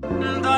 The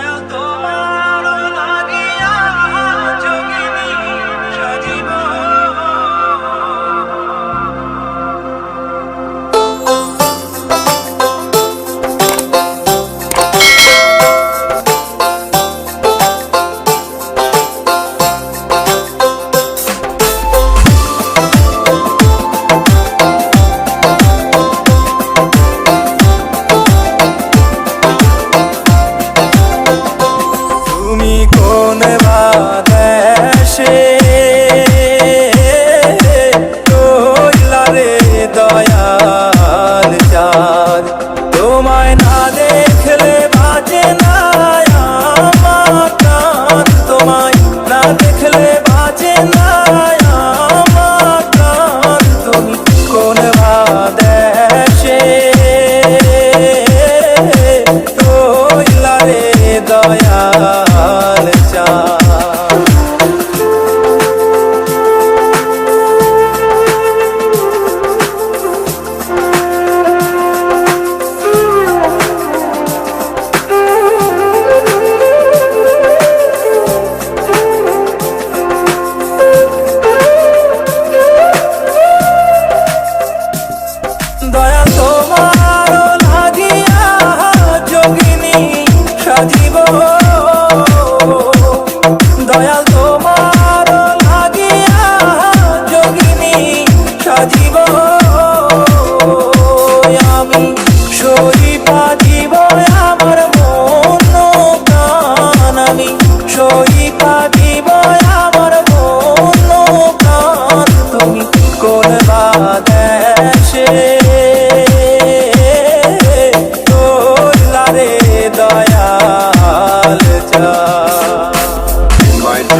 সাজিব। দয়াল তোমার লাগিয়া যোগিনী সাজিব। আমি In my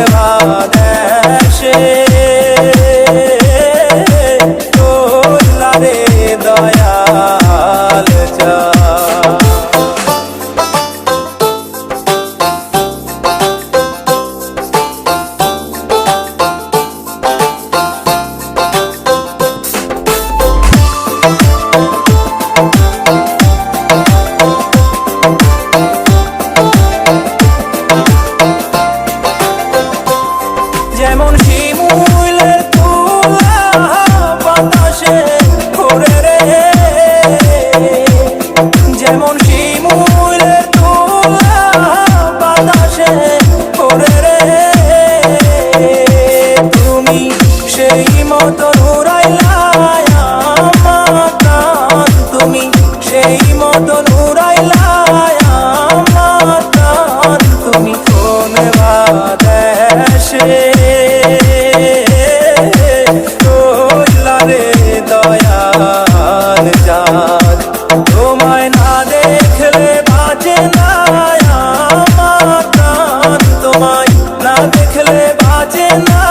কোন কোন বাদেশে কইলা রে দয়াল চাঁদ তোমায় না দেখলে বাজে না আমার তোমায় না দেখলে বাজে না